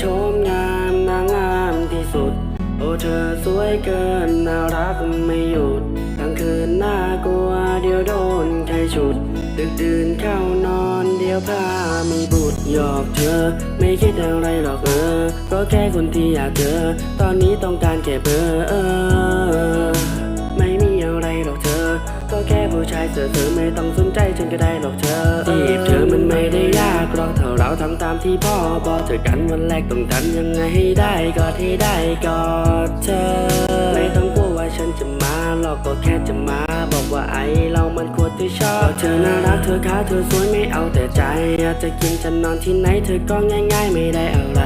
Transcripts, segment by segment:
ชมงามนางงามที่สุด โอ้เธอสวยเกินน่ารักไม่หยุดกลางคืนน่ากลัวเดี๋ยวโดนใครฉุด ดึกดื่นเข้านอนเดี๋ยวพามีบุตรหยอกเธอ ไม่คิดอะไรหรอกเออ ก็แค่คนที่อยากเจอ ตอนนี้ต้องการแค่เบอร์เออ ไม่มีอะไรหรอกเธอ ผู้ชายเสือเธอไม่ต้องสนใจฉันก็ได้หรอกเธอจีบเธอมันไม่ได้ยากหรอกถ้าเราทำตามที่พ่อบอกเจอกันวันแรกต้องทำยังไงให้ได้ก็ให้ได้กอดเธอ ไม่ต้องกลัวว่าฉันจะมาหรอกก็แค่จะมาบอกว่าไอเรามันควรที่ชอบเธอน่ารักเธอขาเธอสวยไม่เอาแต่ใจจะกินจะนอนที่ไหนเธอก็ง่าย ๆ ไม่ได้อะไร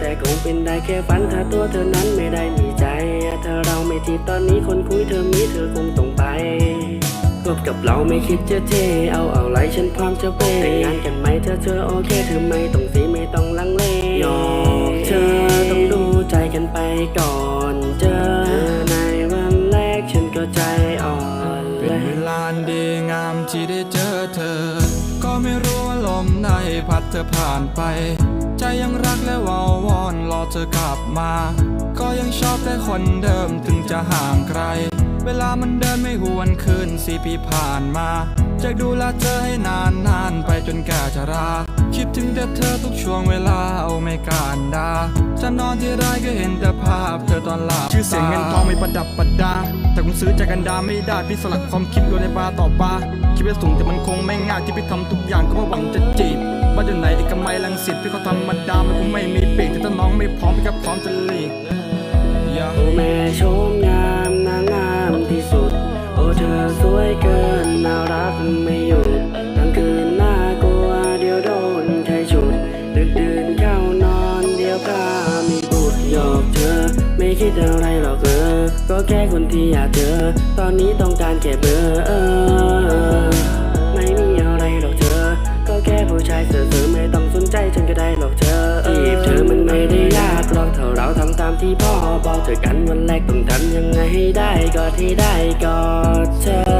แต่คงเป็นได้แค่ฝันถ้าตัวเธอนั้นไม่ได้มีใจถ้าเราไม่ทีตอนนี้คนคุยเธอมีเธอคงต้องไป คบกับเราไม่คิดจะเท เอาเอาไรฉันพร้อมจะเปแต่งงานกันไหมเธอเธอโอเคเธอไม่ต้องสีไม่ต้องลังเลหยอกเธอต้องดูใจกันไปก่อนเจอในวันแรกฉันก็ใจอ่อนเลเป็นเวลาดีงามที่ได้เจอเธอ ก็ไม่รู้ว่าลมไหนพัดเธอผ่านไป ใจยังรักและวาววอนรอเธอกลับมา ก็ยังชอบแต่คนเดิมถึงจะห่างไกล เวลามันเดินไม่หวนคืนสี่ปีผ่านมาจะดูแลเธอให้นานนานๆไปจนแก่ชรา คิดถึงแต่เธอทุกช่วงเวลาเอาไม่การดาจะนอนที่ไรก็เห็นแต่ภาพเธอตอนหลับชื่อเสียงเงินทองไม่ประดับประดา แต่คงซื้อใจกันดาไม่ได้พี่สลักความคิดลงในบาร์ต่อบาร์คิดว่าสูงแต่มันคงไม่ง่ายที่พี่ทำทุกอย่างก็ว่าหวังจะจีบบ้านอยู่ไหนเอกมัยลังสิตพี่เขาธรรมดามันคงไม่มีปีกแต่ถ้าน้องไม่พร้อมพี่ก็พร้อมจะหลีก Yeah โอ้แม่ช คิดอะไรหรอกเออ ก็แค่คนที่อยากเจอ ตอนนี้ต้องการแค่เบอร์เออ ไม่มีอะไรหรอกเธอ ก็แค่ผู้ชายเสือเสือไม่ต้องสนใจฉันก็ได้หรอกเธอจีบเธอมันไม่ได้ยากหรอกเท่าเราทำตามที่พ่อบอกเจอกันวันแรกต้องทำยังไงให้ได้ก็ที่ได้กอดเธอ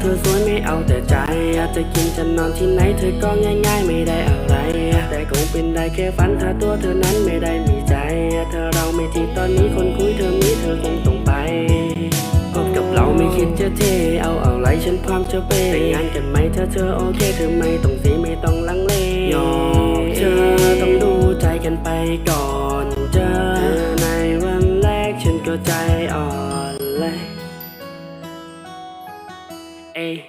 เธอขาเธอสวยไม่เอาแต่ใจอาจจะกินจะนอนที่ไหนเธอก็ง่าย ๆ ไม่ได้อะไร แต่คงเป็นได้แค่ฝันถ้าตัวเธอนั้นไม่ได้มีใจถ้าเราไม่ทีตอนนี้คนคุยเธอมีเธอคงต้องไปคบกับเราไม่คิดจะเท เอาเอาไรฉันพร้อมจะเปแต่งงานกันไหมถ้าเธอโอเค เธอไม่ต้องสีไม่ต้องลังเลยอกเธอต้องดูใจกันไปก่อนเจอในวันแรกฉันก็ใจอ่อน a